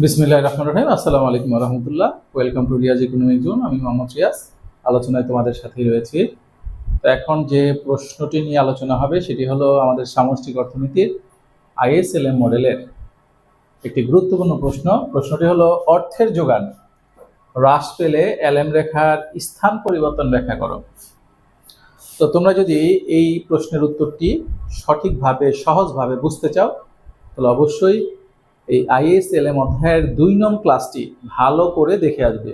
বিসমিল্লাহ রহমান রহিম। আসসালামু আলাইকুম রহমতুল্লাহ। Welcome to Riaz economic zone আমি মোহাম্মদ রিয়াজ। আলোচনায় তোমাদের সাথেই রয়েছি। তো এখন যে প্রশ্নটি নিয়ে আলোচনা হবে, সেটি হলো আমাদের সামষ্টিক অর্থনীতির আইএসএলএম মডেলের একটি গুরুত্বপূর্ণ প্রশ্ন। প্রশ্নটি হলো, অর্থের যোগান। হ্রাস পেলে এলএম রেখার স্থান পরিবর্তন ব্যাখ্যা করো। তো তোমরা যদি এই প্রশ্নের উত্তরটি সঠিকভাবে, সহজভাবে বুঝতে চাও, তাহলে অবশ্যই এই আইএসএলএম অধ্যায়ের দুই নং ক্লাসটি ভালো করে দেখে আসবে।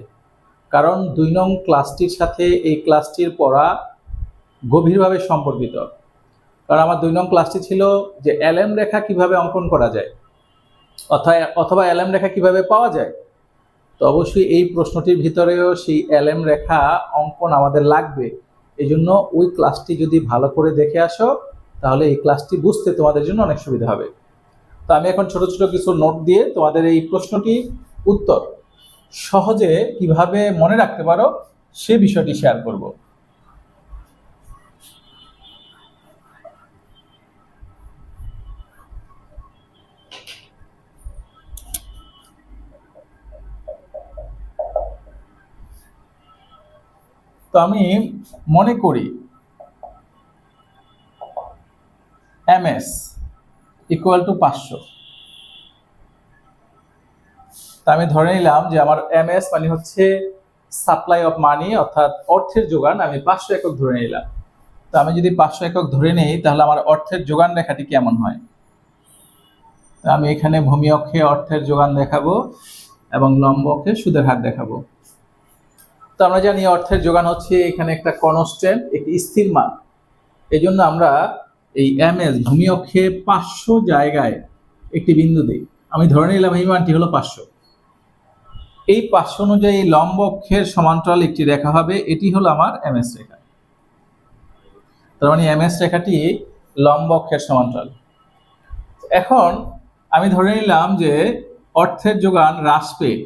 কারণ দুই নং ক্লাসটির সাথে এই ক্লাসটির পড়া গভীরভাবে সম্পর্কিত। কারণ আমার দুই নং ক্লাসটি ছিল যে এলএম রেখা কীভাবে অঙ্কন করা যায়, অথবা অথবা এলএম রেখা কীভাবে পাওয়া যায়। তো অবশ্যই এই প্রশ্নটির ভিতরেও সেই এলএম রেখা অঙ্কন আমাদের লাগবে। এই জন্য ওই ক্লাসটি যদি ভালো করে দেখে আসো, তাহলে এই ক্লাসটি বুঝতে তোমাদের জন্য অনেক সুবিধা হবে। তো আমি এখন ছোট ছোট কিছু নোট দিয়ে তোমাদের এই প্রশ্নটি উত্তর সহজে কীভাবে মনে রাখতে পারো সে বিষয়টি শেয়ার করব। তো আমি মনে করি এমএস ইকুয়াল টু পাঁচশো। তা আমি ধরে নিলাম যে আমার এম এস মানে হচ্ছে সাপ্লাই অফ মানি অর্থাৎ অর্থের যোগান, আমি পাঁচশো একক ধরে নিলাম। তো আমি যদি পাঁচশো একক ধরে নিই, তাহলে আমার অর্থের যোগান রেখাটি কেমন হয়? তো আমি এখানে ভূমি অক্ষে অর্থের যোগান দেখাবো এবং লম্ব অক্ষে সুদের হার দেখাবো। তো আমরা জানি অর্থের যোগান হচ্ছে এখানে একটা কনস্ট্যান্ট একটি স্থির মান। এই জন্য আমরা এই এম এস ভূমি অক্ষে পাঁচশো জায়গায় একটি বিন্দু দিই। আমি ধরে নিলাম এই মানটি হলো পাঁচশো। এই পাঁচশো অনুযায়ী লম্ব অক্ষের সমান্তরাল একটি রেখা হবে, এটি হলো আমার এম এস রেখা। তার মানে এম এস রেখাটি লম্ব অক্ষের সমান্তরাল। এখন আমি ধরে নিলাম যে অর্থের যোগান হ্রাস পেয়ে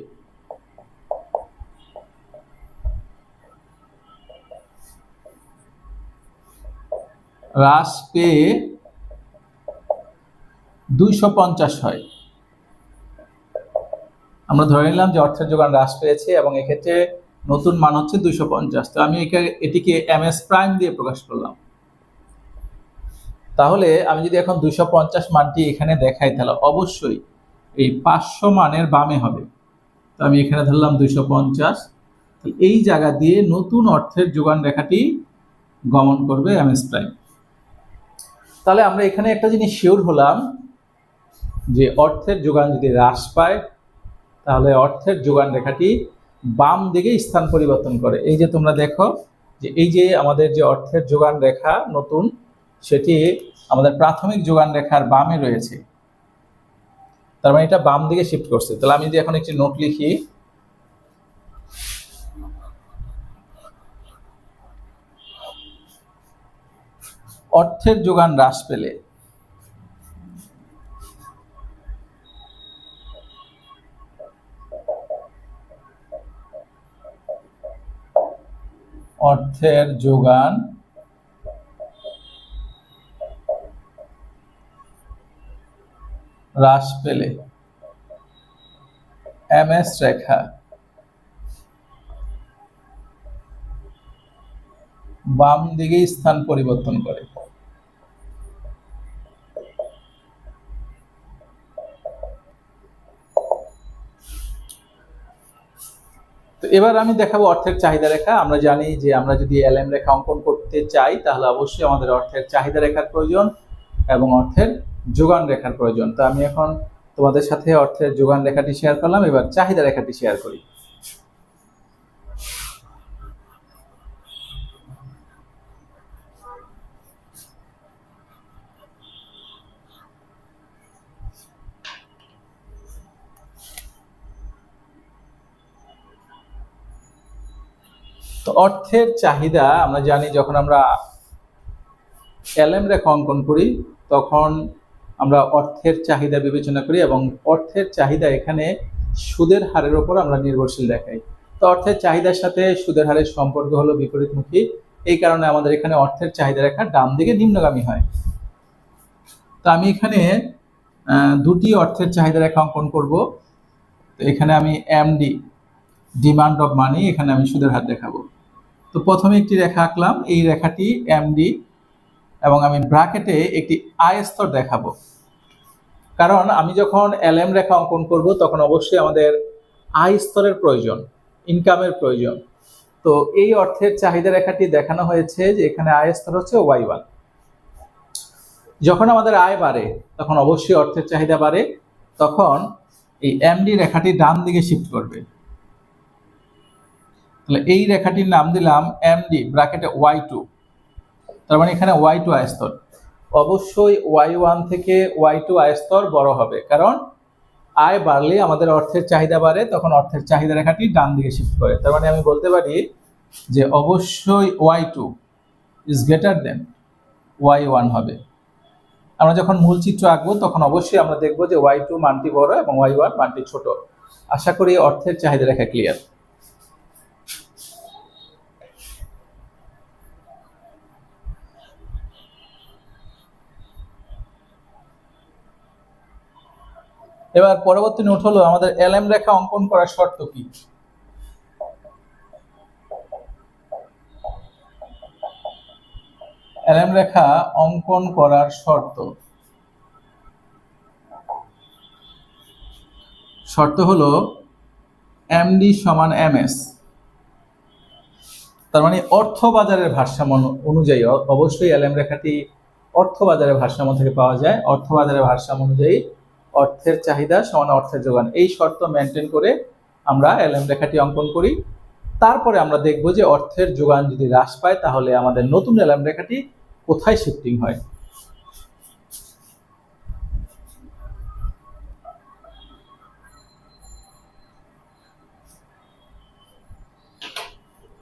হ্রাস পেয়ে দুইশো পঞ্চাশ হয়। আমরা ধরে নিলাম যে অর্থের যোগান হ্রাস পেয়েছে এবং এক্ষেত্রে নতুন মান হচ্ছে দুইশো পঞ্চাশ। তো আমি এটিকে এম এস প্রাইম দিয়ে প্রকাশ করলাম। তাহলে আমি যদি এখন দুইশো পঞ্চাশ মানটি এখানে দেখাই, তাহলে অবশ্যই এই পাঁচশো মানের বামে হবে। তো আমি এখানে ধরলাম দুইশো পঞ্চাশ। এই জায়গা দিয়ে নতুন অর্থের যোগান রেখাটি গমন করবে এম এস প্রাইম। তাহলে আমরা এখানে একটা জিনিস শিওর হলাম যে অর্থের যোগান যদি হ্রাস পায়, তাহলে অর্থের যোগান রেখাটি বাম দিকে স্থান পরিবর্তন করে। এই যে তোমরা দেখো যে এই যে আমাদের যে অর্থের যোগান রেখা নতুন, সেটি আমাদের প্রাথমিক যোগান রেখার বামে রয়েছে। তার মানে এটা বাম দিকে শিফট করছে। তাহলে আমি যদি এখন একটি নোট লিখি অর্থের যোগান হ্রাস পেলে। অর্থের যোগান হ্রাস পেলে। এম এস রেখা। বাম দিকে স্থান পরিবর্তন করে। তো এবার আমি দেখাবো অর্থের চাহিদা রেখা। আমরা জানি যে আমরা যদি এলএম রেখা অঙ্কন করতে চাই, তাহলে অবশ্যই আমাদের অর্থের চাহিদা রেখার প্রয়োজন এবং অর্থের যোগান রেখার প্রয়োজন। তো আমি এখন তোমাদের সাথে অর্থের যোগান রেখাটি শেয়ার করলাম। এবার চাহিদা রেখাটি শেয়ার করি। অর্থের চাহিদা, আমরা জানি যখন আমরা এলএম রেখা অঙ্কন করি, তখন আমরা অর্থের চাহিদা বিবেচনা করি এবং অর্থের চাহিদা এখানে সুদের হারের ওপর আমরা নির্ভরশীল দেখাই। তো অর্থের চাহিদার সাথে সুদের হারের সম্পর্ক হলো বিপরীতমুখী। এই কারণে আমাদের এখানে অর্থের চাহিদা রেখা ডান দিকে নিম্নগামী হয়। তো আমি এখানে দুটি অর্থের চাহিদা রেখা অঙ্কন করব। তো এখানে আমি এমডি ডিমান্ড অফ মানি এখানে আমি সুদের হার দেখাবো। তো প্রথমে একটি রেখা আঁকলাম। এই রেখাটি এমডি এবং আমি ব্র্যাকেটে একটি আয় স্তর দেখাবো। কারণ আমি যখন এলএম রেখা অঙ্কন করব, তখন অবশ্যই আমাদের আয় স্তরের প্রয়োজন ইনকামের প্রয়োজন। তো এই অর্থের চাহিদা রেখাটি দেখানো হয়েছে যে এখানে আয় স্তর হচ্ছে ওয়াই ওয়ান যখন আমাদের আয় বাড়ে, তখন অবশ্যই অর্থের চাহিদা বাড়ে, তখন এই এমডি রেখাটি ডান দিকে শিফট করবে। তাহলে এই রেখাটির নাম দিলাম এমডি ব্র্যাকেটে ওয়াই টু তার মানে এখানে ওয়াই টু আয়স্তর। অবশ্যই ওয়াই ওয়ান থেকে ওয়াই টু আয়স্তর বড় হবে, কারণ আয় বাড়লে আমাদের অর্থের চাহিদা বাড়ে, তখন অর্থের চাহিদা রেখাটি ডান দিকে শিফট করে। তার মানে আমি বলতে পারি যে অবশ্যই Y two is greater than Y one হবে। আমরা যখন মূল চিত্র আঁকবো, তখন অবশ্যই আমরা দেখব যে ওয়াই টু মানটি বড় এবং ওয়াই ওয়ান মানটি ছোট। আশা করি অর্থের চাহিদা রেখা ক্লিয়ার এবার পরবর্তী নোট হলো আমাদের এলএম রেখা অঙ্কন করার শর্ত কি? এলএম রেখা অঙ্কন করার শর্ত। শর্ত হলো এমডি সমান এমএস। তার মানে অর্থ বাজারের ভারসাম্য অনুযায়ী অবশ্যই এলএম রেখাটি অর্থ বাজারের ভারসাম্য থেকে পাওয়া যায়। অর্থ বাজারের ভারসাম্য অনুযায়ী অর্থের চাহিদা সমান অর্থের যোগান। এই শর্ত মেনটেন করে আমরা এলএম রেখাটি অঙ্কন করি। তারপরে আমরা দেখব যে অর্থের যোগান যদি হ্রাস পায়, তাহলে আমাদের নতুন এলএম রেখাটি কোথায় শিফটিং হয়?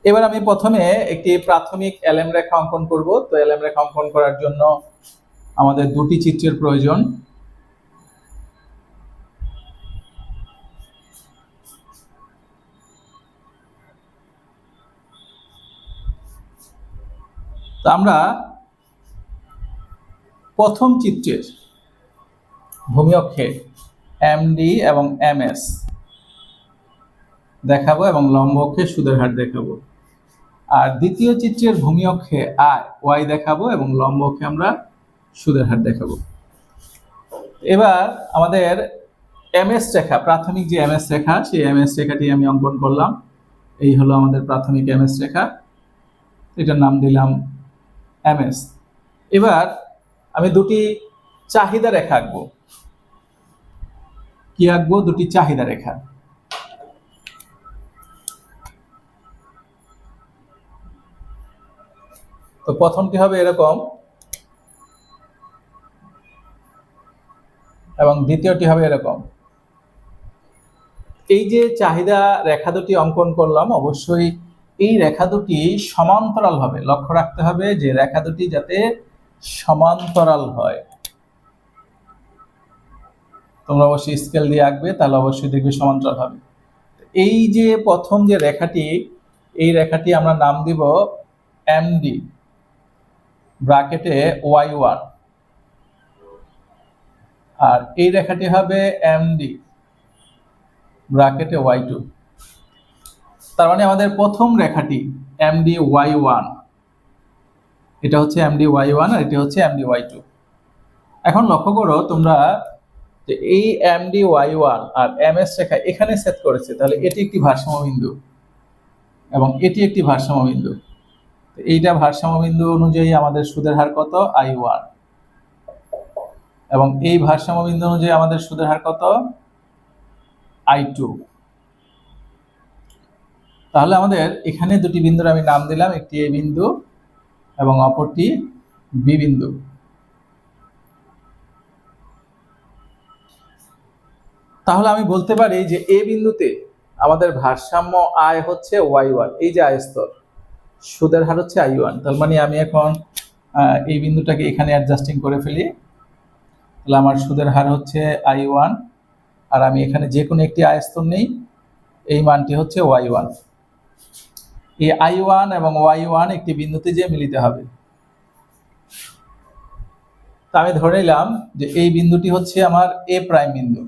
এবার আমি প্রথমে একটি প্রাথমিক এলএম রেখা অঙ্কন করব। তো এলএম রেখা অঙ্কন করার জন্য আমাদের দুটি চিত্রের প্রয়োজন। তো আমরা প্রথম চিত্রের ভূমি অক্ষে এমডি এবং এমএস দেখাবো এবং লম্ব অক্ষে সুদের হার দেখাবো। আর দ্বিতীয় চিত্রের ভূমি অক্ষে আয় ওয়াই দেখাবো এবং লম্ব অক্ষে আমরা সুদের হার দেখাবো। এবার আমাদের এমএস রেখা, প্রাথমিক যে এমএস রেখা, সেই এমএস রেখাটি আমি অঙ্কন করলাম। এই হলো আমাদের প্রাথমিক এমএস রেখা। এটার নাম দিলাম এমএস এবার আমি দুটি চাহিদা রেখা আঁকবো। কি আঁকবো? দুটি চাহিদা রেখা। তো প্রথমটি হবে? এরকম। এবং দ্বিতীয়টি হবে? এরকম। এই যে চাহিদা রেখা দুটি অঙ্কন করলাম, অবশ্যই এই রেখা দুটি সমান্তরাল হবে লক্ষ্য রাখতে হবে যে রেখা দুটি যাতে সমান্তরাল হয়। তোমরা অবশ্যই স্কেল দিয়ে আঁকবে, তাহলে অবশ্যই দেখবে সমান্তরাল হবে। এই যে প্রথম যে রেখাটি, এই রেখাটি আমরা নাম দিব এমডি ব্রাকেটে ওয়াই ওয়ান আর এই রেখাটি হবে এমডি ব্রাকেটে ওয়াই টু তার মানে আমাদের প্রথম রেখাটি এমডি ওয়াই ওয়ান এটা হচ্ছে এমডি ওয়াই ওয়ান আর এটা হচ্ছে এমডি ওয়াই টু এখন লক্ষ্য করো তোমরা যে এই এমডি ওয়াই ওয়ান আর এম এস রেখা এখানে সেট করেছে, তাহলে এটি একটি ভারসাম্য বিন্দু এবং এটি একটি ভারসাম্য বিন্দু। এইটা ভারসাম্য বিন্দু অনুযায়ী আমাদের সুদের হার কত? আই ওয়ান এবং এই ভারসাম্য বিন্দু অনুযায়ী আমাদের সুদের হার কত? আই টু তাহলে আমাদের এখানে দুটি বিন্দুর আমি নাম দিলাম, একটি এ বিন্দু এবং অপরটি বি বিন্দু। তাহলে আমি বলতে পারি যে এ বিন্দুতে আমাদের ভারসাম্য আয় হচ্ছে ওয়াই ওয়ান, এই যে আয় স্তর সুদের হার হচ্ছে আই ওয়ান, তার মানে আমি এখন এই বিন্দুটাকে এখানে অ্যাডজাস্টিং করে ফেলি। তাহলে আমার সুদের হার হচ্ছে আই ওয়ান, আর আমি এখানে যে কোনো একটি আয়স্তর নেই, এই মানটি হচ্ছে ওয়াই ওয়ান। এই আই ওয়ান এবং ওয়াই ওয়ান একটি বিন্দুতে যে মিলিত হবে। তা আমি ধরে নিলাম যে এই বিন্দুটি হচ্ছে আমার এ প্রাইম বিন্দু।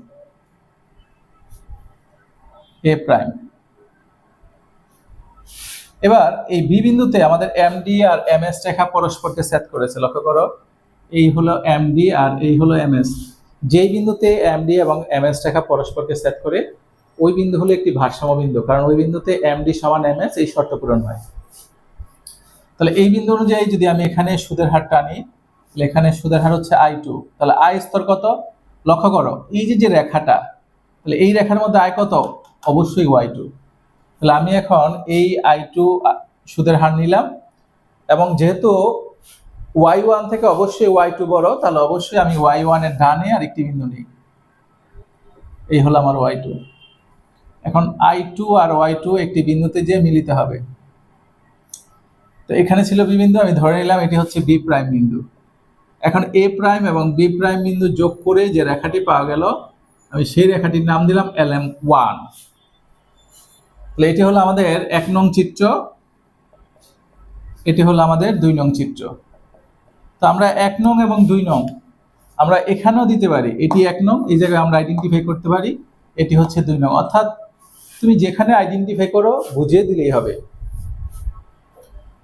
A prime. এবার এই বি বিন্দুতে আমাদের এমডি আর এমএস রেখা পরস্পরকে সেট করেছে, লক্ষ্য করো। এই হলো এমডি আর এই হলো এমএস যেই বিন্দুতে এমডি এবং এমএস রেখা পরস্পরকে সেট করে ওই বিন্দু হলো একটি ভারসাম্য বিন্দু, কারণ ওই বিন্দুতে এমডি সমান এমএস এই শর্ত পূরণ হয়। তাহলে এই বিন্দু অনুযায়ী যদি আমি এখানে সুদের হার টানি, তাহলে এখানে সুদের হার হচ্ছে আই টু তাহলে আই স্তর কত? লক্ষ্য করো, এই যে যে রেখাটা, তাহলে এই রেখার মধ্যে আয় কত? অবশ্যই ওয়াই টু তাহলে আমি এখন এই আই টু সুদের হার নিলাম, এবং যেহেতু ওয়াই ওয়ান থেকে অবশ্যই ওয়াই টু বড়, তাহলে অবশ্যই আমি ওয়াই ওয়ানের ডানে আর একটি বিন্দু নিই। এই হলো আমার ওয়াই টু এখন আই টু আর ওয়াই টু একটি বিন্দুতে যে মিলিত হবে। তো এখানে ছিল বি বিন্দু, আমি ধরে নিলাম এটি হচ্ছে বি প্রাইম বিন্দু। এখন এ প্রাইম এবং বি প্রাইম বিন্দু যোগ করে যে রেখাটি পাওয়া গেল, আমি সেই রেখাটির নাম দিলাম এল এম ওয়ান তাহলে এটি হলো আমাদের এক নং চিত্র, এটি হলো আমাদের দুই নং চিত্র। তো আমরা এক নং এবং দুই নং, আমরা এখানেও দিতে পারি, এটি এক নং, এই জায়গায় আমরা আইডেন্টিফাই করতে পারি, এটি হচ্ছে দুই নং। অর্থাৎ তুমি যেখানে আইডেন্টিফাই করো, বুঝিয়ে দিলেই হবে।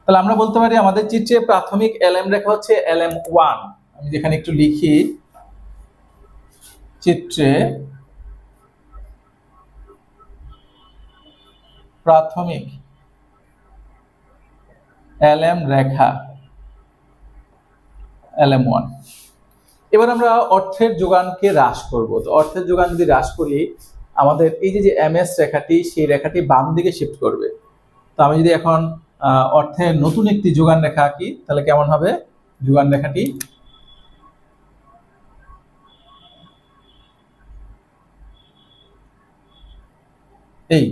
তাহলে আমরা বলতে পারি আমাদের চিত্রে প্রাথমিক এলএম রেখা হচ্ছে এলএম ওয়ান আমি যেখানে একটু লিখি, চিত্রে প্রাথমিক এলএম রেখা এলএম ওয়ান এবার আমরা অর্থের যোগানকে হ্রাস করব। তো অর্থের যোগান যদি হ্রাস করি আমাদের এই যে যে এমএস রেখাটি সেই রেখাটি বাম দিকে শিফট করবে। তো আমি যদি এখন আহ, অর্থের নতুন একটি যোগান রেখা আঁকি তাহলে কেমন হবে? যোগান রেখাটি এই।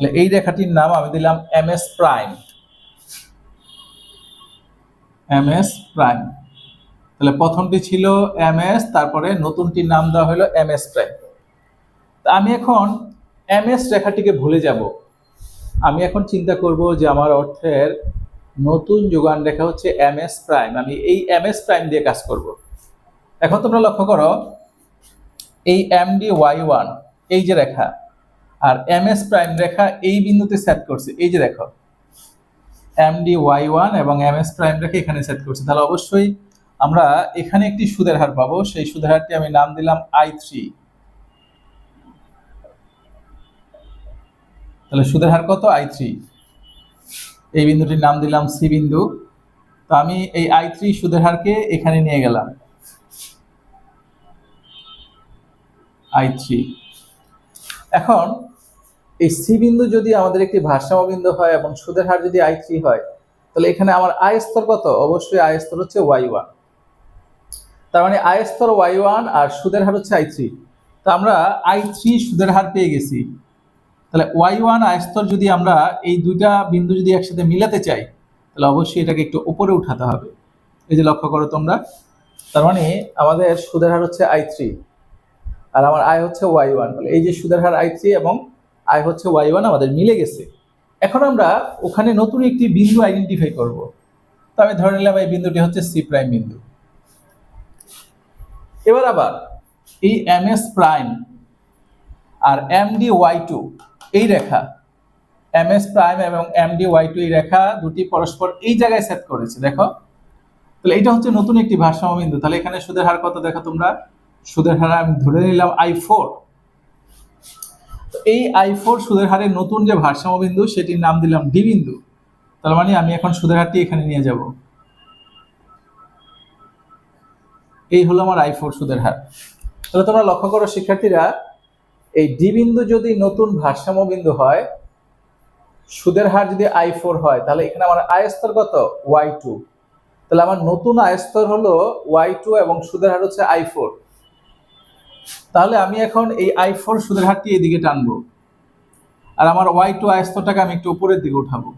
তাহলে এই রেখাটির নাম আমি দিলাম M S prime M S prime তাহলে প্রথমটি ছিল এম এস তারপরে নতুনটির নাম দেওয়া হলো এম এস প্রাইম আমি এখন এম এস রেখাটিকে ভুলে যাব। আমি এখন চিন্তা করব যে আমার অর্থের নতুন যোগান রেখা হচ্ছে এম এস প্রাইম আমি এই এম এস প্রাইম দিয়ে কাজ করব। এখন তোমরা লক্ষ্য করো, এই এম ডি ওয়াই ওয়ান এই যে রেখা, আর এম এস প্রাইম রেখা এই বিন্দুতে সেট করছে। এই যে দেখো এম ডি ওয়াই ওয়ান এবং এম এস প্রাইম রেখা এখানে সেট করছে। তাহলে অবশ্যই আমরা এখানে একটি সুদের হার পাবো। সেই সুদের হারটি আমি নাম দিলাম আই থ্রি তাহলে সুদের হার কত? আই থ্রি এই বিন্দুটির নাম দিলাম সি বিন্দু। তো আমি এই আই থ্রি সুদের হারকে এখানে নিয়ে গেলাম। আই থ্রি এখন এই সি বিন্দু যদি আমাদের একটি ভারসাম্য বিন্দু হয় এবং সুদের হার যদি আই থ্রি হয়, তাহলে এখানে আমার আয় স্তর কত? অবশ্যই আয় স্তর হচ্ছে ওয়াই ওয়ান তার মানে আয় স্তর ওয়াই ওয়ান আর সুদের হার হচ্ছে আই থ্রি তো আমরা আই থ্রি সুদের হার পেয়ে গেছি। তাহলে ওয়াই ওয়ান আয়স্তর যদি আমরা এই দুইটা বিন্দু যদি একসাথে মিলাতে চাই, তাহলে অবশ্যই এটাকে একটু উপরে উঠাতে হবে। এই যে লক্ষ্য করো তোমরা। তার মানে আমাদের সুদের হার হচ্ছে আই থ্রি আর আমার আয় হচ্ছে ওয়াই ওয়ান তাহলে এই যে সুদের হার আই থ্রি এবং আয় হচ্ছে ওয়াই ওয়ান আমাদের মিলে গেছে। এখন আমরা ওখানে নতুন একটি বিন্দু আইডেন্টিফাই করব। তো আমি ধরে নিলাম এই বিন্দুটি হচ্ছে সি প্রাইম বিন্দু। এবার আবার এই এম এস প্রাইম আর এম ডি ওয়াই টু এই রেখা এম এস প্রাইম এবং এম ডি ওয়াই টু এই রেখা দুটি পরস্পর এই জায়গায় সেট করেছে, দেখো। তাহলে এটা হচ্ছে নতুন একটি ভারসাম্য বিন্দু। তাহলে এখানে সুদের হার কত দেখো তোমরা? সুদের হার আমি ধরে নিলাম আই ফোর এই আই ফোর সুদের হারের নতুন যে ভারসাম্য বিন্দু, সেটির নাম দিলাম ডি বিন্দু। তার মানে আমি এখন সুদের হারটি এখানে নিয়ে যাব। এই হলো আমার আই ফোর সুদের হার। তাহলে তোমরা লক্ষ্য করো, শিক্ষার্থীরা এই ডি বিন্দু যদি নতুন ভারসাম্য বিন্দু হয়, সুদের হার যদি আই ফোর হয়, তাহলে এখানে আমার আয়স্তর কত? Y two. তাহলে আমার নতুন আয়স্তর হলো ওয়াই টু এবং সুদের হার হচ্ছে আই ফোর। তাহলে আমি এখন এই আই ফোর সুদের হারটি এদিকে টানবো। আর আমার ওয়াই টু আয়স্তরটাকে আমি একটু উপরের দিকে উঠাবো।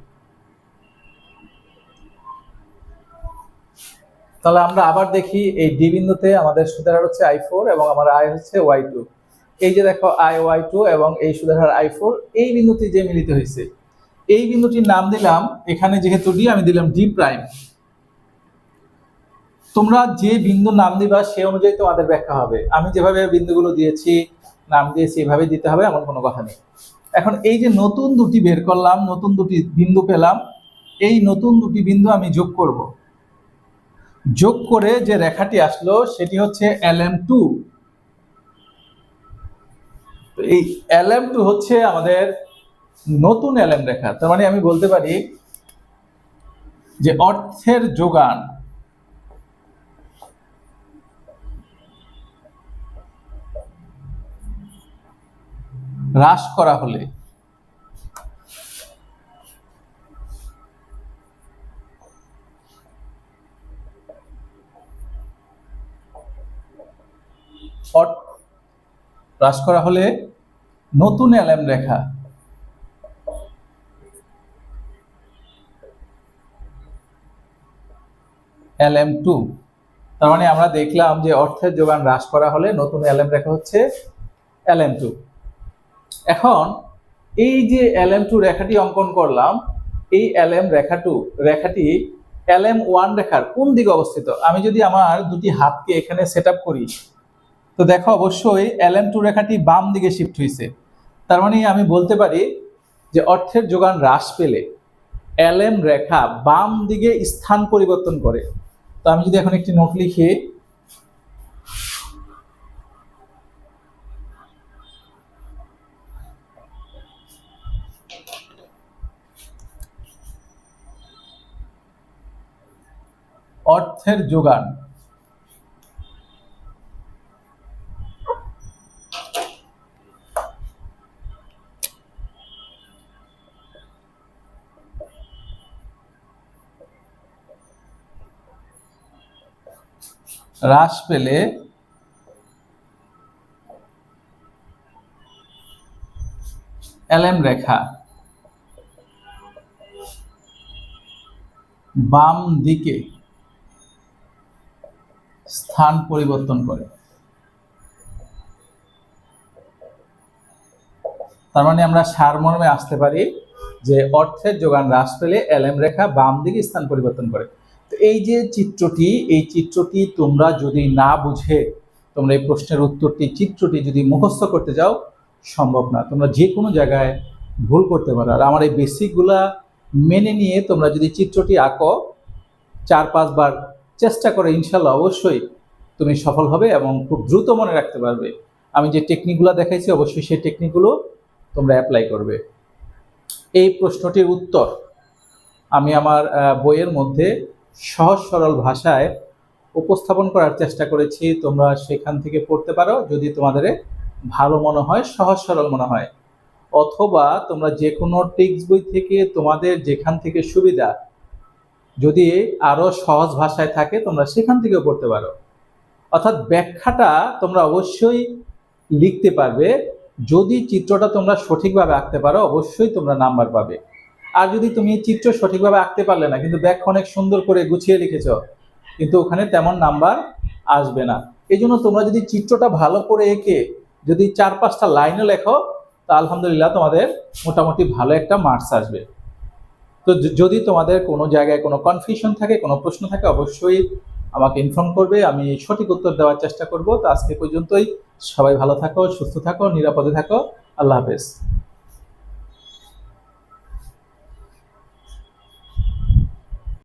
তাহলে আমরা আবার দেখি এই ডি বিন্দুতে আমাদের সুদের হার হচ্ছে আই ফোর এবং আমার আয় হচ্ছে ওয়াই টু। এই যে দেখো আই ওয়াই টু এবং এই সুদের হার আই ফোর এই বিন্দুটি যে মিলিত হয়েছে, এই বিন্দুটির নাম দিলাম, এখানে যেহেতু ডি আমি দিলাম ডি প্রাইম তোমরা যে বিন্দু নাম দিবা, সে অনুযায়ী তোমাদের ব্যাখ্যা হবে। আমি যেভাবে বিন্দুগুলো দিয়েছি, নাম দিয়েছি, এভাবে দিতে হবে, এমন কোনো কথা নেই। এখন এই যে নতুন দুটি বের করলাম, নতুন দুটি বিন্দু পেলাম, এই নতুন দুটি বিন্দু আমি যোগ করব। যোগ করে যে রেখাটি আসলো, সেটি হচ্ছে এল এম টু এই এলএম টু হচ্ছে আমাদের নতুন এলএম রেখা। তার মানে আমি বলতে পারি যে অর্থের যোগান হ্রাস করা হলে হ্রাস করা হলে নতুন এলএম রেখা। এলএম টু। তার মানে আমরা দেখলাম যে অর্থের যোগান হ্রাস করা হলে নতুন এলএম রেখা হচ্ছে এলএম টু। এখন এই যে এলএম টু রেখাটি অঙ্কন করলাম, এই এলএম রেখা টু, রেখাটি এলএম ওয়ান রেখার কোন দিকে অবস্থিত? আমি যদি আমার দুটি হাতকে এখানে সেট করি, তো দেখো অবশ্যই এলএম টু রেখাটি বাম দিকে শিফট হয়েছে তার মানে আমি বলতে পারি যে অর্থের যোগান হ্রাস পেলে এলএম রেখা বাম দিকে স্থান পরিবর্তন করে। তো আমি যদি এখন একটি নোট লিখি। অর্থের যোগান হ্রাস পেলে এলএম রেখা বাম দিকে স্থান পরিবর্তন করে। তার মানে আমরা সারমর্মে আসতে পারি যে অর্থের যোগান হ্রাস পেলে এলএম রেখা বাম দিকে স্থান পরিবর্তন করে। তো এই যে চিত্রটি, এই চিত্রটি তোমরা যদি না বুঝে, তোমরা এই প্রশ্নের উত্তরটি, চিত্রটি যদি মুখস্থ করতে যাও সম্ভব না। তোমরা যে কোনো জায়গায় ভুল করতে পারো। আর আমার এই বেসিকগুলা মেনে নিয়ে তোমরা যদি চিত্রটি আঁকো চার পাঁচবার চেষ্টা করে ইনশাল্লাহ অবশ্যই তুমি সফল হবে এবং খুব দ্রুত মনে রাখতে পারবে। আমি যে টেকনিকগুলো দেখাইছি, অবশ্যই সেই টেকনিকগুলো তোমরা অ্যাপ্লাই করবে। এই প্রশ্নটির উত্তর আমি আমার বইয়ের মধ্যে সহজ সরল ভাষায় উপস্থাপন করার চেষ্টা করেছি। তোমরা সেখান থেকে পড়তে পারো। যদি তোমাদের ভালো মনে হয়, সহজ সরল মনে হয়, অথবা তোমরা যে কোনো টেক্সট বই থেকে তোমাদের যেখান থেকে সুবিধা যদি আরও সহজ ভাষায় থাকে, তোমরা সেখান থেকেও পড়তে পারো। অর্থাৎ ব্যাখ্যাটা তোমরা অবশ্যই লিখতে পারবে। যদি চিত্রটা তোমরা সঠিকভাবে আঁকতে পারো, অবশ্যই তোমরা নাম্বার পাবে। আর যদি তুমি চিত্র সঠিকভাবে আঁকতে পারলে না, কিন্তু ব্যাখ্যা অনেক সুন্দর করে গুছিয়ে লিখেছ কিন্তু ওখানে তেমন নাম্বার আসবে না। এই জন্য তোমরা যদি চিত্রটা ভালো করে এঁকে যদি চার পাঁচটা লাইনে লেখো, তা আলহামদুলিল্লাহ তোমাদের মোটামুটি ভালো একটা মার্কস আসবে। তো যদি তোমাদের কোনো জায়গায় কোনো কনফিউশন থাকে, কোনো প্রশ্ন থাকে, অবশ্যই আমাকে ইনফর্ম করবে, আমি সঠিক উত্তর দেওয়ার চেষ্টা করব। তো আজকে পর্যন্তই। সবাই ভালো থাকো, সুস্থ থাকো, নিরাপদে থাকো। আল্লাহ হাফেজ।